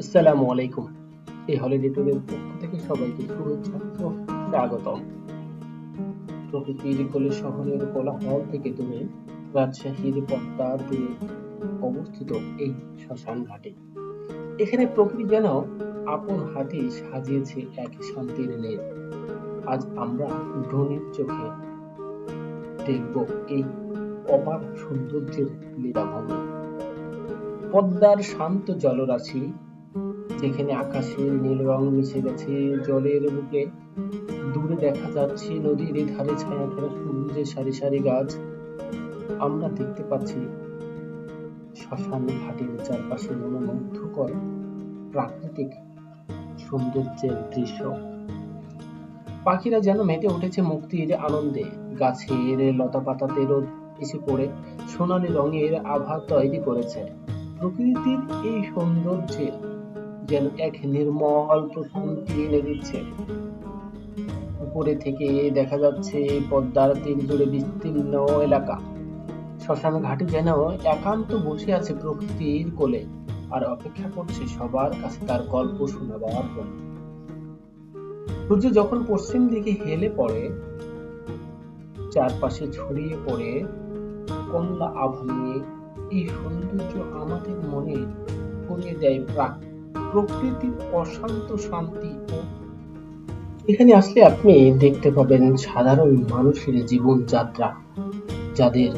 আসসালামু আলাইকুম। এই হলিডে পক্ষ থেকে সবাইকে শুভেচ্ছা ও স্বাগতম। প্রকৃতির কোলে শহরের কোলাহল থেকে রাজশাহীর পদ্মার অবস্থিত এই শ্মশান ঘাটে। এখানে প্রকৃতি যেন আপন হাতে সাজিয়েছে এক শান্তির লেন আজ আমরা ড্রোনের চোখে দেখব এই অপার সৌন্দর্যের লীলাভূমি। পদ্মার শান্ত জলরাশি, যেখানে আকাশের নীল রং মিশে গেছে, জলের বুকে দূরে দেখা যাচ্ছে নদীর ধারে ছায়া ফেলা সবুজে সারি সারি গাছ। আমরা দেখতে পাচ্ছি শ্মশান ঘাটের চারপাশে মনোমুগ্ধকর প্রাকৃতিক সৌন্দর্যের দৃশ্য। পাখিরা যেন মেতে উঠেছে মুক্তির আনন্দে। গাছের লতা পাতাতে রোদ এসে পড়ে, সোনালি রঙের আভা তৈরি করেছে। প্রকৃতির এই সৌন্দর্যে যেন এক নির্মল প্রশান্তি এনে দিচ্ছে। উপরে থেকে দেখা যাচ্ছে পদ্মার তীর জুড়ে বিস্তীর্ণ এলাকা। শ্মশান ঘাটে যেন একান্ত বসে আছে প্রকৃতির কোলে, আর অপেক্ষা করছে সবার কাছে তার গল্প শোনাবার জন্য। সূর্য যখন পশ্চিম দিকে হেলে পড়ে, চারপাশে ছড়িয়ে পড়ে কমলা আভা নিয়ে এই সৌন্দর্য আমাদের মনে করিয়ে দেয় প্রাক প্রকৃতির অশান্ত শান্তি ও এখানে আসলে আপনি দেখতে পাবেন সাধারণ মানুষের জীবনযাত্রা, যাদের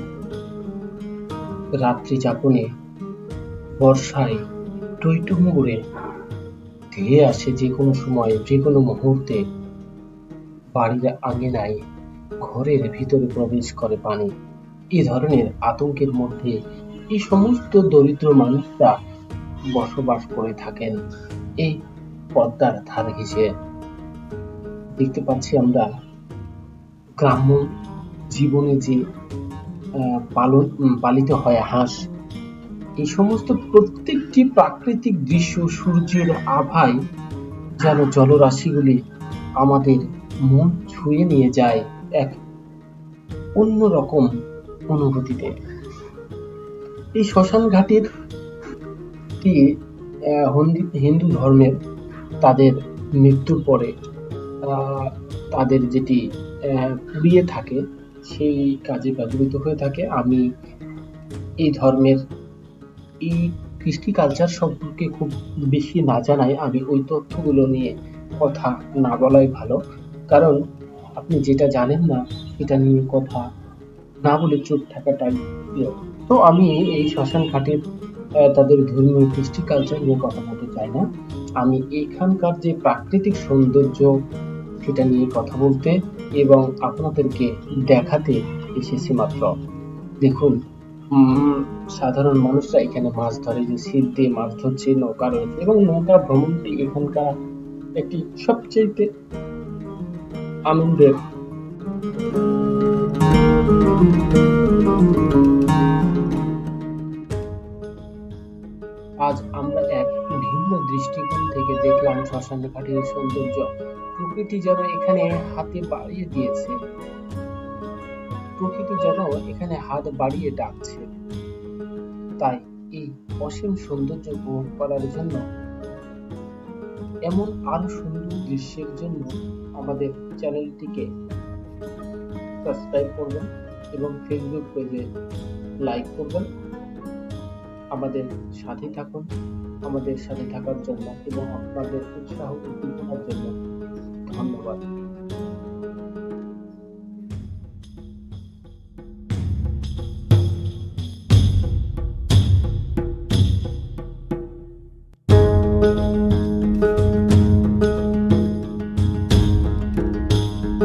রাত্রি যাপনে বর্ষায় টইটুম্বুরে ধেয়ে আসে যে কোনো সময় যে কোনো মুহূর্তে। বাড়ির আঙিনায় ঘরের ভিতরে প্রবেশ করে পানি। এ ধরনের আতঙ্কের মধ্যে এই সমস্ত দরিদ্র মানুষরা বসবাস করে থাকেন এই পদ্মার ধার ঘেঁষে। দেখতে পাচ্ছি আমরা গ্রাম্য জীবনে যে পালিত হয় হাঁস, এই সমস্ত প্রত্যেকটি প্রাকৃতিক দৃশ্য, সূর্যের আভায় যেন জলরাশিগুলি আমাদের মন ছুঁয়ে নিয়ে যায় এক অন্যরকম অনুভূতিতে। এই শ্মশান ঘাটের হন্দি- ধর্মের তাদের মৃত্যুর পরে তাদের যেটি পুড়িয়ে থাকে, সেই কাজে ব্যবহৃত হয়ে থাকে। আমি এই ধর্মের, এই কৃষ্টি কালচার সম্পর্কে খুব বেশি না জানাই। আমি ওই তথ্যগুলো নিয়ে কথা না বলাই ভালো। কারণ আপনি যেটা জানেন না, সেটা নিয়ে কথা না বলে চুপ থাকাটাই প্রিয়। তো আমি এই শ্মশান ঘাটের তাদের ধর্মীয় কৃষ্টি কালচার নিয়ে কথা বলতে চাই না। আমি এখানকার যে প্রাকৃতিক সৌন্দর্য, সেটা নিয়ে কথা বলতে এবং আপনাদেরকে দেখাতে এসেছি মাত্র। দেখুন সাধারণ মানুষরা এখানে মাছ ধরে, যে ছিপ দিয়ে মাছ ধরছে, নৌকা রয়েছে এবং নৌকা ভ্রমণটি এখানকার একটি সবচেয়ে আনন্দের শ্মশান ঘাটের সৌন্দর্য। প্রকৃতি যেন এখানে হাতে বাড়িয়ে দিয়েছে। প্রকৃতি যেন এখানে হাত বাড়িয়ে ডাকছে। তাই এই অসীম সৌন্দর্য উপভোগ করার জন্য, এমন আরও সুন্দর দৃশ্যের জন্য আমাদের চ্যানেলটিকে সাবস্ক্রাইব করবেন এবং ফেসবুক পেজে লাইক করবেন। আমাদের সাথে থাকুন। আমাদের সাথে থাকার জন্য এবং আপনাদের উৎসাহ উদ্দীপনার জন্য। ধন্যবাদ।